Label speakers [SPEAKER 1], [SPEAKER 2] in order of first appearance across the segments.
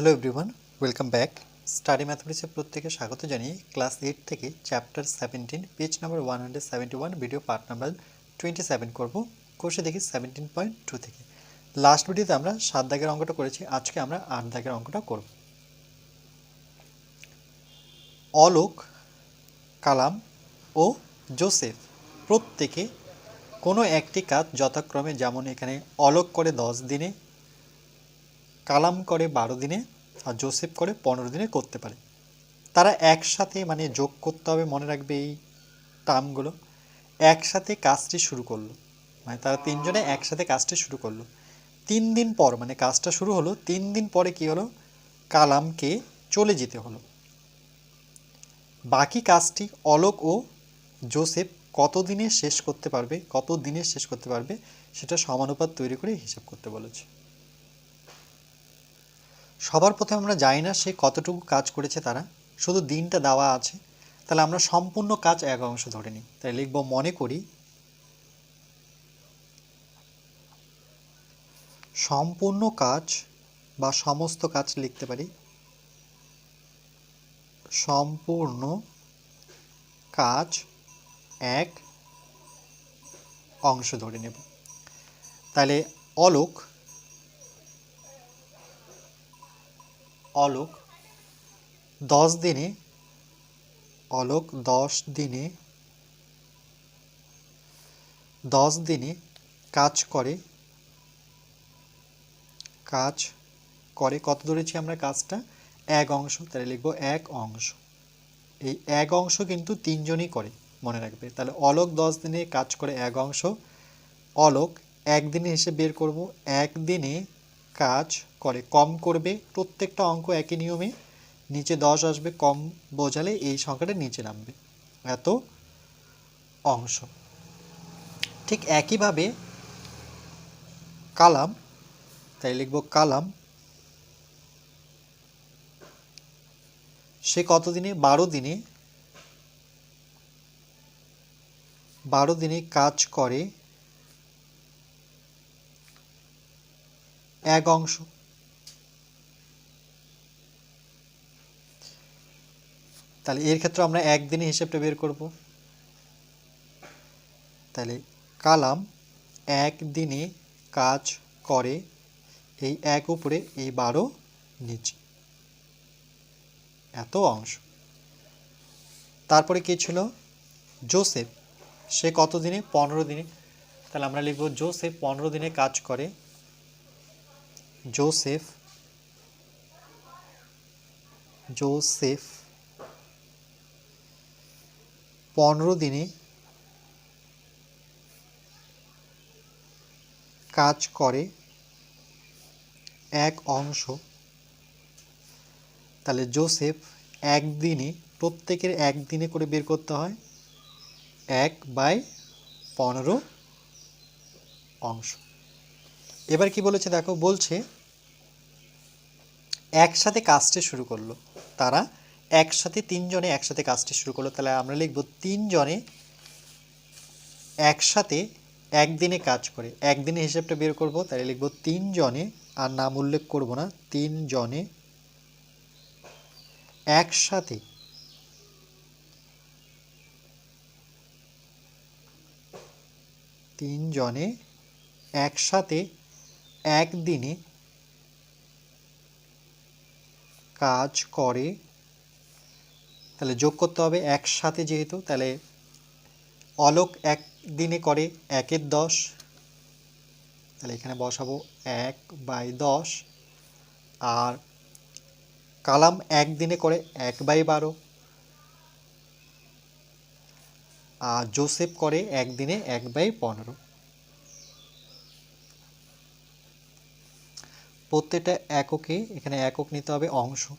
[SPEAKER 1] Hello everyone welcome back study ম্যাথমেটিক্সের প্রত্যেকে স্বাগত জানিয়ে ক্লাস এইট থেকে chapter seventeen page number one hundred seventy one video part number twenty seven করব কোর্সে দেখি সেভেন্টিন পয়েন্ট টু থেকে। লাস্ট ভিডিওতে আমরা সাত দাগের অঙ্কটা করেছি, আজকে আমরা আট দাগের অঙ্কটা করব। অলোক, কালাম ও জোসেফ প্রত্যেকে কোনো একটি কাজ যথাক্রমে, যেমন এখানে অলোক করে দশ দিনে কালাম করে বারো দিনে আর জোসেফ করে পনেরো দিনে করতে পারে। তারা একসাথে মানে যোগ করতে হবে, মনে রাখবে এই টার্মগুলো। একসাথে কাজটি শুরু করল। মানে তারা তিনজনে একসাথে কাজটি শুরু করল। তিন দিন পর মানে কাজটা শুরু হলো, তিন দিন পরে কি হলো? কালামকে চলে যেতে হলো। বাকি কাজটি অলোক ও জোসেফ কত দিনে শেষ করতে পারবে, কত দিনে শেষ করতে পারবে, সেটা সমানুপাত তৈরি করে হিসাব করতে বলেছে। সবার প্রথমে আমরা জানি না সে কতটুকু কাজ করেছে তারা। শুধু দিনটা দেওয়া আছে। তাহলে আমরা সম্পূর্ণ কাজ এক অংশ ধরে নিই। তাই লিখব, মনে করি সম্পূর্ণ কাজ বা সমস্ত কাজ লিখতে পারি। সম্পূর্ণ কাজ এক অংশ ধরে নেব। তাহলে অলোক অলোক, দশ দিনে, অলোক দশ দিনে দশ দিনে কাজ করে কাজ করে, কত ধরেছি আমরা কাজটা? এক অংশ, তাহলে লিখব এক অংশ। এই এক অংশ কিন্তু তিনজনই করে, মনে রাখবে। তাহলে অলোক দশ দিনে কাজ করে এক অংশ, অলোক একদিনে হিসেবে বের করব, একদিনে কাজ করে। কম করবে প্রত্যেকটা অঙ্ক একই নিয়মে। নিচে দশ আসবে, কম বোঝালে এই সংখ্যাটা নিচে নামবে। এত অংশ। ঠিক একইভাবে কালাম, তাই লিখব কালাম। সে কত দিনে বারো দিনে। বারো দিনে কাজ করে এক অংশ। তাহলে এর ক্ষেত্রে আমরা একদিনে হিসেবটা বের করব। তাহলে কালাম একদিনে কাজ করে, এই এক উপরে, এই বারো নিচে। এত অংশ। তারপরে কি ছিল? জোসেফ, সে কত দিনে পনেরো দিনে। তাহলে আমরা লিখব, জোসেফ পনেরো দিনে কাজ করে। জোসেফ জোসেফ পনেরো দিনে কাজ করে এক অংশ। তাহলে জোসেফ একদিনে, প্রত্যেকের একদিনে করে বের করতে হয় এক বাই পনেরো অংশ। এবার কি বলেছে দেখো, বলছে, একসাথে কাজটি শুরু করল তারা একসাথে, তিনজনে একসাথে কাজটি শুরু করল। তাহলে আমরা লিখব তিনজনে একসাথে একদিনে কাজ করে। একদিনে হিসেবটা বের করব, তাহলে লিখব তিনজনে, আর নাম উল্লেখ করব না, তিনজনে একসাথে তিনজনে একসাথে একদিনে কাজ করে তাহলে যোগ করতে হবে একসাথে যেহেতু, তাহলে অলোক এক দিনে করে একের দশ। তাহলে এখানে বসাবো এক বাই দশ। আর কালাম একদিনে করে এক বাই বারো। আর জোসেফ করে একদিনে এক বাই পনেরো। প্রত্যেকটা এককে, এখানে একক নিতে হবে অংশ।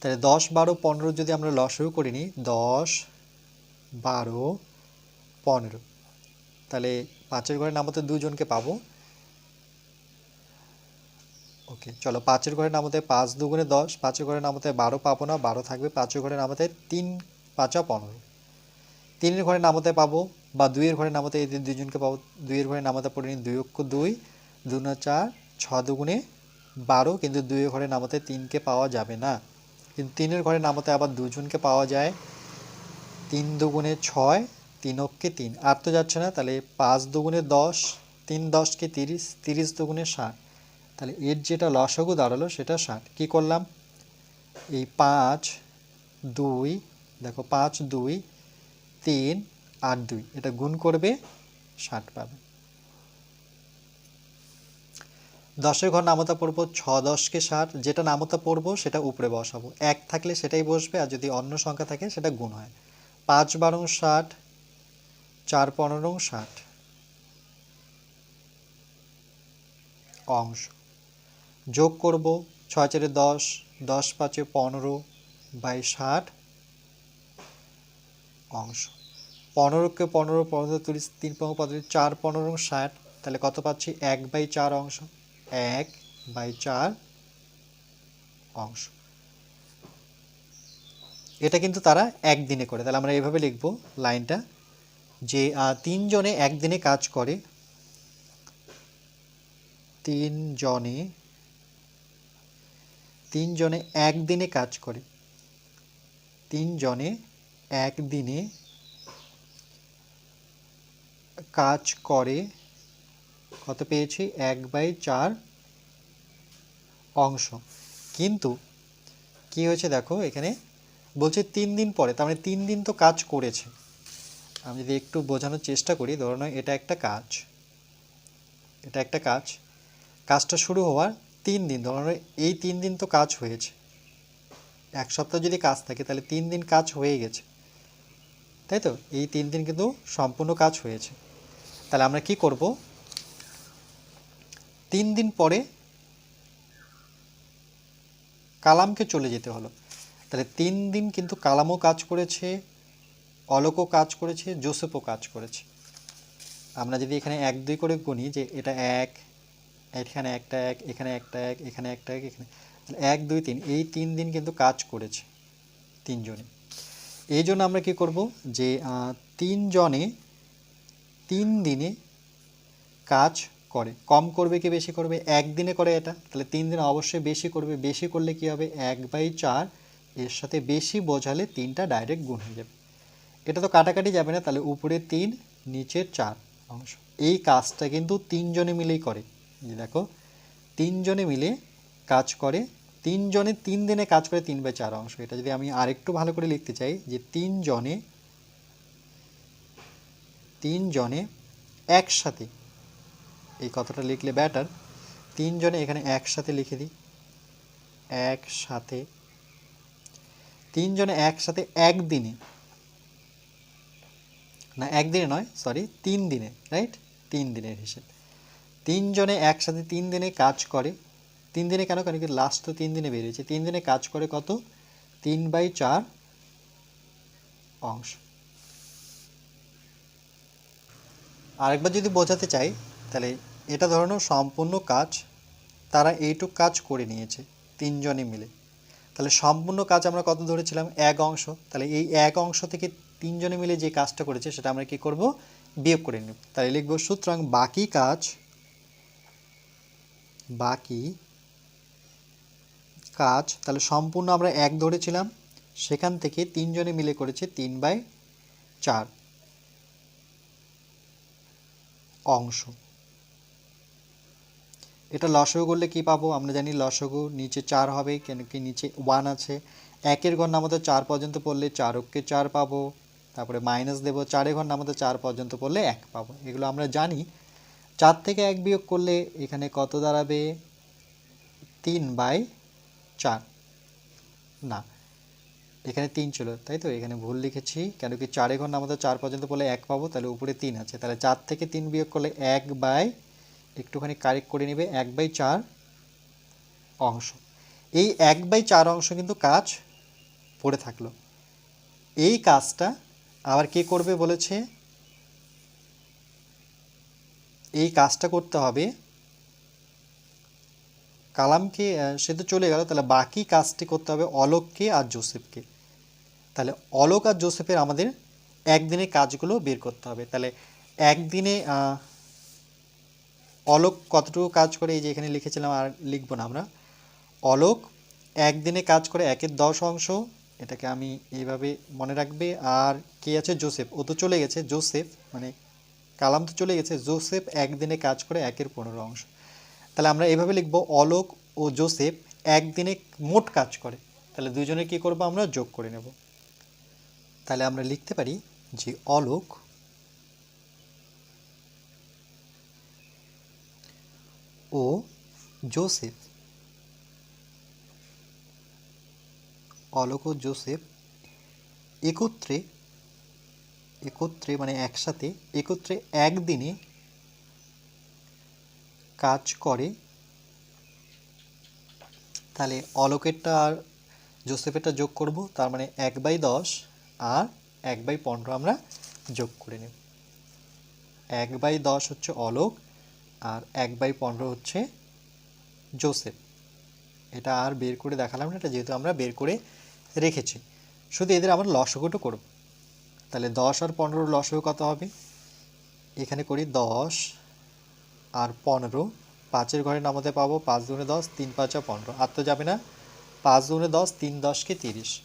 [SPEAKER 1] তাহলে দশ বারো পনেরো যদি আমরা লসও করে নিই দশ বারো পনেরো। তাহলে পাঁচের ঘরে নামতে দুজনকে পাবো। ওকে, চলো পাঁচের ঘরে নামতে পাঁচ দুগুণে দশ, পাঁচের ঘরে নামতে বারো পাবো না, বারো থাকবে পাঁচের ঘরে নামতে তিন, পাঁচা পনেরো। তিনের ঘরে নামতে পাবো বা দুইয়ের ঘরে নামতে এই দুজনকে পাবো। দুইয়ের ঘরে নামতে পড়ে নিই দুই অক্ষ দুই দু চার ছ দুগুণে বারো, কিন্তু দুইয়ের ঘরে নামাতে তিনকে পাওয়া যাবে না। কিন্তু তিনের ঘরে নামাতে আবার দুজনকে পাওয়া যায়। তিন দুগুণে ছয় তিন অক্ষে তিন। আর তো যাচ্ছে না, তাহলে পাঁচ দুগুণে দশ, তিন দশকে তিরিশ তিরিশ দুগুণে ষাট। তাহলে এর যেটা লসগু দাঁড়াল, সেটা ষাট। কী করলাম? এই পাঁচ, দুই, দেখো পাঁচ, দুই, তিন, আট, দুই। এটা গুণ করবে, ষাট পাবে। দশের ঘর নামতা পড়ব, ছ দশকে ষাট যেটা নামতা পড়ব সেটা উপরে বসাবো। এক থাকলে সেটাই বসবে আর যদি অন্য সংখ্যা থাকে সেটা গুণ হয়। পাঁচ বারো ষাট, চার পনেরো ষাট। অংশ। যোগ করব ছয় চারে দশ দশ পাঁচে পনেরো বাই ষাট। অংশ। পনেরোকে পনেরো পনেরো তিরিশ, তিন পনেরো পঁয়ত্রিশ চার পনেরো ষাট, তাহলে কত পাচ্ছি? এক বাই চার অংশ। এক বাই চার অংশ। এটা কিন্তু তারা একদিনে করে। তাহলে আমরা এভাবে লিখব লাইনটা যে তিনজনে একদিনে কাজ করে। তিনজনে তিনজনে একদিনে কাজ করে। তিনজনে একদিনে কাজ করে। কত পেয়েছি? এক বাই চার অংশ। কিন্তু কি হয়েছে দেখো এখানে? বলছে তিন দিন পরে, তার মানে তিন দিন তো কাজ করেছে। আমি যদি একটু বোঝানোর চেষ্টা করি, ধরো এটা একটা কাজ। এটা একটা কাজ। কাজটা শুরু হওয়ার তিন দিন, ধরো এই তিন দিন তো কাজ হয়েছে। এক সপ্তাহ যদি কাজ থাকে, তাহলে তিন দিন কাজ হয়ে গেছে। তাই তো? এই তিন দিন কিন্তু সম্পূর্ণ কাজ হয়েছে। তাহলে আমরা কি করব? তিন দিন পরে কালামকে চলে যেতে হলো। তাহলে তিন দিন কিন্তু কালামও কাজ করেছে, অলোকও কাজ করেছে, জোসেফও কাজ করেছে। আমরা যদি এখানে এক দুই করে গুনি যে এটা এক, এখানে একটা এক, এখানে একটা এক, এখানে একটা এক, এখানে তাহলে এক, দুই, তিন, এই তিন দিন কিন্তু কাজ করেছে তিনজনে। এই জন্য আমরা কি করব যে তিনজনে তিন দিনে কাজ করে। কম করবে কি বেশি করবে? একদিনে করে এটা। তাহলে তিন দিনে অবশ্যই বেশি করবে। বেশি করলে কি হবে? এক বাই চার। এর সাথে বেশি বোঝালে তিনটা ডাইরেক্ট গুণ হয়ে যাবে। এটা তো কাটাকাটি যাবে না। তাহলে উপরে তিন, নিচে চার অংশ। এই কাজটা কিন্তু তিনজনে মিলেই করে। যে দেখো, তিনজনে মিলে কাজ করে। তিনজনে তিন দিনে কাজ করে তিন বাই চার অংশ। এটা যদি আমি আরেকটু ভালো করে লিখতে চাই, যে তিনজনে তিনজনে একসাথে এই কথাটা লিখলে ব্যাটার তিনজনে এখানে একসাথে লিখে দিই। একসাথে। তিনজনে একসাথে একদিনে। না, একদিনে নয় সরি তিন দিনে রাইট তিন দিনের হিসেব। তিনজনে একসাথে তিন দিনে কাজ করে। তিন দিনে কেন কারণ কি লাস্ট তো তিন দিনে বেরিয়েছে। তিন দিনে কাজ করে কত? তিন বাই চার অংশ। আরেকবার যদি বোঝাতে চাই, তাহলে এটা ধরনো সম্পূর্ণ কাজ, তারা এইটুক কাজ করে নিয়েছে তিনজনে মিলে। তাহলে সম্পূর্ণ কাজ আমরা কত ধরেছিলাম? এক অংশ। তাহলে এই এক অংশ থেকে তিনজনে মিলে যে কাজটা করেছে, সেটা আমরা কি করব? বিয়োগ করে নেব। তাহলে লিখব, সুতরাং বাকি কাজ বাকি কাজ, তাহলে সম্পূর্ণ আমরা এক ধরেছিলাম, সেখান থেকে তিনজনে মিলে করেছে তিন বাই চার অংশ। এটা লসগু করলে কি পাবো? আমরা জানি লসগু নিচে চার হবে, কেন কি নিচে ওয়ান আছে। একের ঘর নামতে চার পর্যন্ত পড়লে চার অক্ষে চার পাবো। তারপরে মাইনাস দেবো চারের ঘর নামতে চার পর্যন্ত পড়লে এক পাবো। এগুলো আমরা জানি। চার থেকে এক বিয়োগ করলে এখানে কত দাঁড়াবে? তিন বাই চার। না, এখানে তিন ছিল, তাই তো? এখানে ভুল লিখেছি। কেন কি চারে ঘর নামতে চার পর্যন্ত পড়লে এক পাবো, তাহলে উপরে তিন আছে। তাহলে চার থেকে তিন বিয়োগ করলে এক বাই একটুখানি কারেক্ট করে নেবে, এক বাই চার অংশ। এই এক বাই চার অংশ কিন্তু কাজ পড়ে থাকল। এই কাজটা আবার কে করবে বলেছে? এই কাজটা করতে হবে কালামকে সে তো চলে গেল, তাহলে বাকি কাজটি করতে হবে অলোককে আর জোসেফকে। তাহলে অলোক আর জোসেফের আমাদের একদিনে কাজগুলো বের করতে হবে। তাহলে একদিনে অলোক কতটুকু কাজ করে, এই যে এখানে লিখেছিলাম আর লিখব না আমরা। অলোক একদিনে কাজ করে একের দশ অংশ, এটাকে আমি এইভাবে মনে রাখবে। আর কে আছে? জোসেফ। ও তো চলে গেছে, জোসেফ। মানে কালাম তো চলে গেছে, জোসেফ একদিনে কাজ করে একের পনেরো অংশ। তাহলে আমরা এভাবে লিখব, অলোক ও জোসেফ একদিনে মোট কাজ করে। তাহলে দুজনে কি করব আমরা? যোগ করে নেব। তাহলে আমরা লিখতে পারি যে অলোক ও জোসেফ। অলোক ও জোসেফ একত্রে একত্রে মানে একসাথে, একত্রে একদিনে কাজ করে। তাহলে অলোকেরটা আর জোসেফেরটা যোগ করব, তার মানে এক বাই দশ আর এক বাই পনেরো আমরা যোগ করে নেব। এক বাই দশ হচ্ছে অলোক আর এক বাই পনেরো হচ্ছে জোসেফ। এটা আর বের করে দেখালাম না, এটা যেহেতু আমরা বের করে রেখেছি। শুধু এদের আমরা লসগোটো করব। তাহলে দশ আর পনেরোর লসগো কত হবে? এখানে করি দশ আর পনেরো, পাঁচের ঘরে নামাতে পাবো পাঁচ দুনে দশ, তিন পাঁচা পনেরো। আর তো যাবে না, পাঁচ দুনে দশ, তিন দশকে তিরিশ।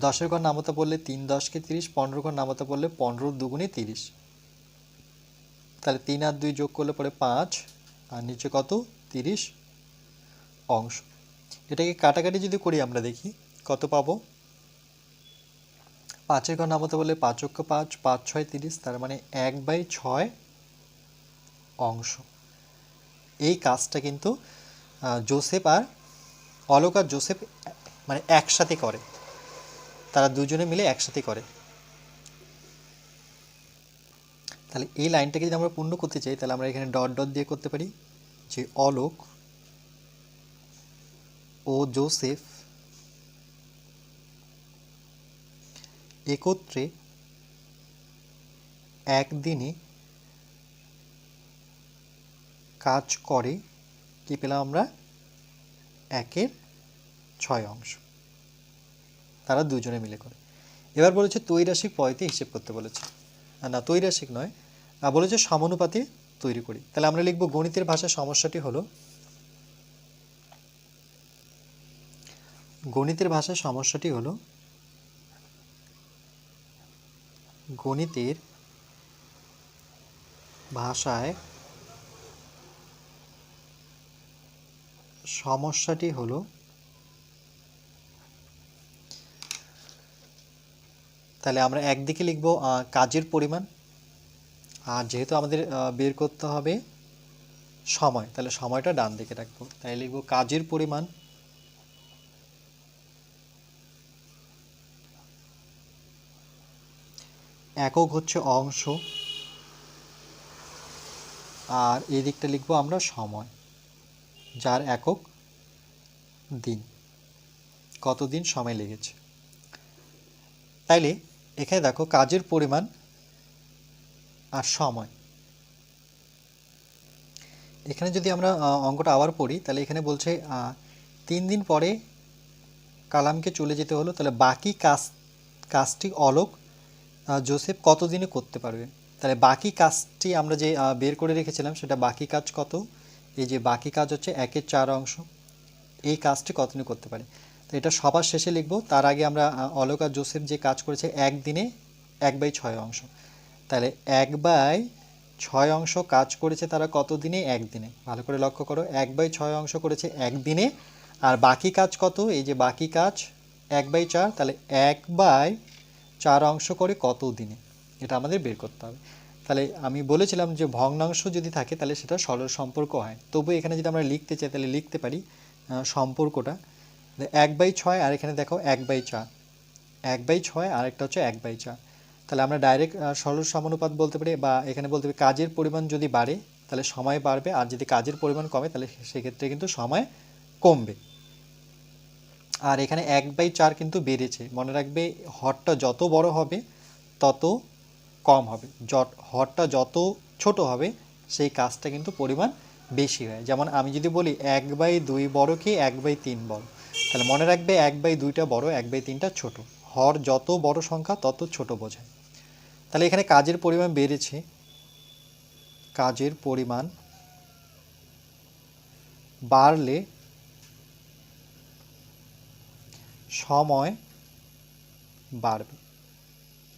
[SPEAKER 1] দশের ঘর নামাতে পড়লে তিন দশকে তিরিশ, পনেরো ঘর নামাতে পড়লে পনেরো দুগুণে তিরিশ। তাহলে তিন আর দুই যোগ করলে পরে পাঁচ, আর নিচে কত? তিরিশ অংশ। এটাকে কাটাকাটি যদি করি আমরা দেখি, কত পাবো? পাঁচের ঘর নামাতে বললে পাঁচ অক্ষ পাঁচ পাঁচ ছয় তিরিশ, তার মানে এক বাই ছয় অংশ। এই কাজটা কিন্তু জোসেফ আর অলোক আর জোসেফ মানে একসাথে করে। তারা দুজনে মিলে একসাথে করে। তাহলে এই লাইনটাকে যদি আমরা পূর্ণ করতে চাই, তাহলে আমরা এখানে ডট ডট দিয়ে করতে পারি যে অলোক ও জোসেফ একত্রে একদিনে কাজ করে, কি পেলাম আমরা? একের ছয় অংশ। তারা দুজনে মিলে করে। এবার বলেছে, তৈরাশি পয়েতে হিসেব করতে বলেছে। না তৈরাসিক নয়। আর বলেছে সমানুপাতে তৈরি করি। তাহলে আমরা লিখব গণিতের ভাষায় সমস্যাটি হলো, গণিতের ভাষায় সমস্যাটি হলো, গণিতের ভাষায় সমস্যাটি হলো তাহলে আমরা একদিকে লিখব কাজের পরিমাণ। আর যেহেতু আমাদের বের করতে হবে সময়, তাহলে সময়টা ডান দিকে রাখব। তাই লিখব কাজের পরিমাণ। একক হচ্ছে অংশ। আর এই দিকটা লিখব আমরা সময়, যার একক দিন। কতদিন সময় লেগেছে? তাইলে এখানে দেখো কাজের পরিমাণ আর সময়। এখানে যদি আমরা অঙ্কটা আবার পড়ি, তাহলে এখানে বলছে তিন দিন পরে কালামকে চলে যেতে হলো, তাহলে বাকি কাজ, কাজটি অলোক জোসেফ কতদিনে করতে পারবে? তাহলে বাকি কাজটি আমরা যে বের করে রেখেছিলাম, সেটা বাকি কাজ কত? এই যে বাকি কাজ হচ্ছে একের চার অংশ, এই কাজটি কতদিনে করতে পারে? তো এটা সবার শেষে লিখব। তার আগে আমরা অলোক জোসেফ যে কাজ করেছে, একদিনে এক বাই ছয় অংশ। তাহলে এক বাই ছয় অংশ কাজ করেছে তারা কত দিনে একদিনে। ভালো করে লক্ষ্য করো, এক বাই ছয় অংশ করেছে একদিনে, আর বাকি কাজ কত? এই যে বাকি কাজ, এক বাই চার, তাহলে এক বাই চার অংশ করে কত দিনে এটা আমাদের বের করতে হবে। তাহলে আমি বলেছিলাম যে ভগ্নাংশ যদি থাকে, তাহলে সেটা সরল সম্পর্ক হয়। তবু এখানে যদি আমরা লিখতে চাই, তাহলে লিখতে পারি সম্পর্কটা। এক বাই ছয় আর এখানে দেখো এক বাই চার। এক বাই ছয় আর একটা হচ্ছে এক বাই চার। তাহলে আমরা ডাইরেক্ট সরল সমানুপাত বলতে পারি বা এখানে বলতে পারি কাজের পরিমাণ যদি বাড়ে, তাহলে সময় বাড়বে আর যদি কাজের পরিমাণ কমে, তাহলে সেক্ষেত্রে কিন্তু সময় কমবে। আর এখানে এক বাই চার কিন্তু বেড়েছে। মনে রাখবে হরটা যত বড় হবে, তত কম হবে। যত, হরটা যত ছোট হবে, সেই কাজটা কিন্তু পরিমাণ বেশি হয়। যেমন আমি যদি বলি এক বাই দুই বড় কি, এক বাই তিন বড়। তাহলে মনে রাখবে এক বাই দুইটা বড়, এক বাই তিনটা ছোট। হর যত বড় সংখ্যা, তত ছোট বোঝায়। তাহলে এখানে কাজের পরিমাণ বেড়েছে। কাজের পরিমাণ বাড়লে সময় বাড়বে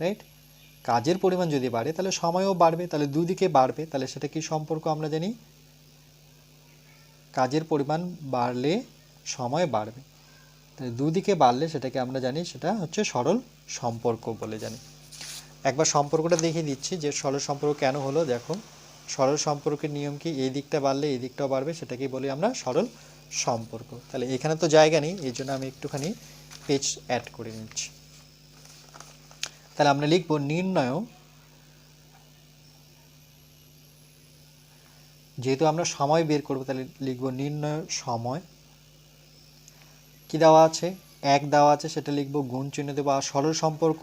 [SPEAKER 1] রাইট কাজের পরিমাণ যদি বাড়ে, তাহলে সময়ও বাড়বে, তাহলে দুদিকে বাড়বে। তাহলে সেটা কি সম্পর্ক আমরা জানি? কাজের পরিমাণ বাড়লে সময় বাড়বে। দুদিকে বাড়লে সেটাকে আমরা জানি সেটা হচ্ছে সরল সম্পর্ক বলে জানি। একবার সম্পর্কটা দেখিয়ে দিচ্ছি যে সরল সম্পর্ক কেন হলো, দেখো। সরল সম্পর্কের নিয়ম কি? এই দিকটা বাড়লে এই দিকটাও বাড়বে, সেটাকেই বলি আমরা সরল সম্পর্ক। তাহলে এখানে তো জায়গা নেই, এই জন্য আমি একটুখানি পেজ অ্যাড করে নিচ্ছি। তাহলে আমরা লিখব নির্ণয়। যেহেতু আমরা সময় বের করব, তাহলে লিখব নির্ণয় সময়। কি দেওয়া আছে? এক দেওয়া আছে, সেটা লিখব গুণ চিহ্ন দেবো। আর সরল সম্পর্ক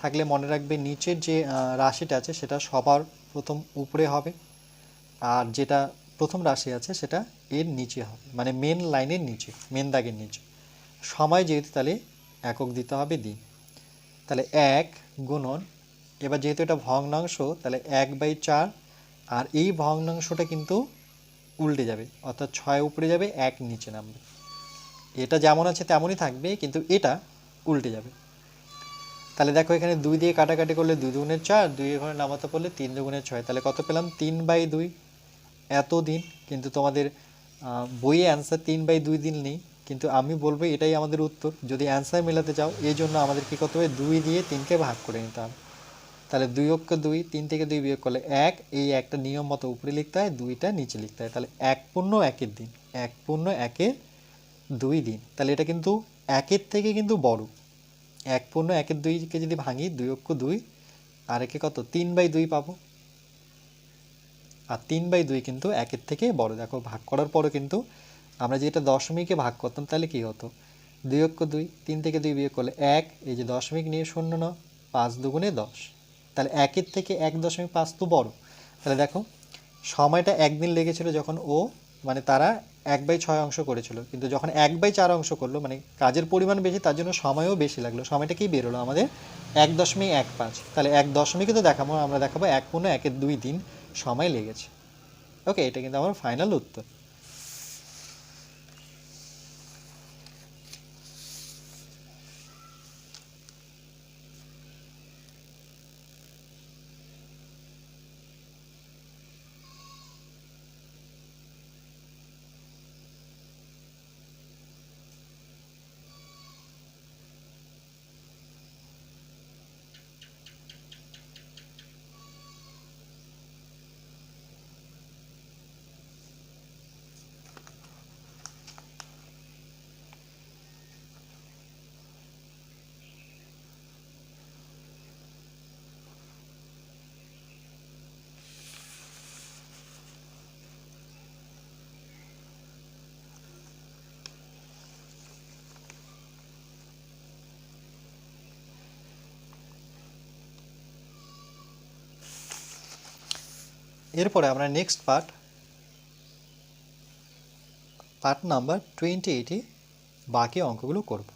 [SPEAKER 1] থাকলে মনে রাখবে নিচের যে রাশিটা আছে, সেটা সবার প্রথম উপরে হবে। আর যেটা প্রথম রাশি আছে, সেটা এর নিচে হবে। মানে মেন লাইনের নিচে মেন দাগের নিচে। সময় যেহেতু তাহলে একক দিতে হবে দিন। তাহলে এক গুণন, এবার যেহেতু এটা ভগ্নাংশ, তাহলে এক বাই চার, আর এই ভগ্নাংশটা কিন্তু উল্টে যাবে। অর্থাৎ ছয় উপরে যাবে, এক নিচে নামবে। এটা যেমন আছে তেমনই থাকবে, কিন্তু এটা উল্টে যাবে। তাহলে দেখো এখানে দুই দিয়ে কাটাকাটি করলে দুই দুগুণের চার, দুই এখানে নামাতে পড়লে তিন দুগুণের ছয়। তাহলে কত পেলাম? তিন বাই দুই। এত দিন কিন্তু তোমাদের বইয়ে অ্যান্সার তিন বাই দুই দিন নেই, কিন্তু আমি বলব এটাই আমাদের উত্তর। যদি অ্যান্সার মেলাতে চাও, এই জন্য আমাদের কী করতে হবে? দুই দিয়ে তিনকে ভাগ করে নিতে হবে। তাহলে দুই অক্ষ দুই, তিন থেকে দুই বিয়োগ করলে এক। এই একটা নিয়ম মতো উপরে লিখতে হয়, দুইটা নিচে লিখতে হয়। তাহলে এক পূর্ণ একের দিন। এক পূর্ণ একের দুই দিন। তাহলে এটা কিন্তু একের থেকে কিন্তু বড়। এক পূর্ণ একের দুইকে যদি ভাঙি, দুই অক্ষ দুই, আর একে কত? তিন বাই দুই পাবো। আর তিন বাই দুই কিন্তু একের থেকে বড়। দেখো, ভাগ করার পরও কিন্তু আমরা যেটা দশমিকে ভাগ করতাম, তাহলে কি হতো? দুই অক্ষ দুই, তিন থেকে দুই বিয়োগ করলে এক, এই যে দশমিক নিয়ে শূন্য ন, পাঁচ দুগুণে দশ। তাহলে একের থেকে এক দশমিক পাঁচ তো বড়। তাহলে দেখো, সময়টা একদিন লেগেছিল যখন ও মানে তারা এক বাই ছয় অংশ করেছিল। কিন্তু যখন এক বাই চার অংশ করল মানে কাজের পরিমাণ বেশি, তার জন্য সময়ও বেশি লাগল। সময়টা কি বেরোলো আমাদের এক দশমিক এক পাঁচ। তাহলে এক দশমিকে তো দেখাবো, আমরা দেখাবো এক পূর্ণ একের দুই দিন সময় লেগেছে। ওকে এটা কিন্তু আমার ফাইনাল উত্তর। এরপরে আমরা next part part number twenty eighty বাকি অঙ্কগুলো করব।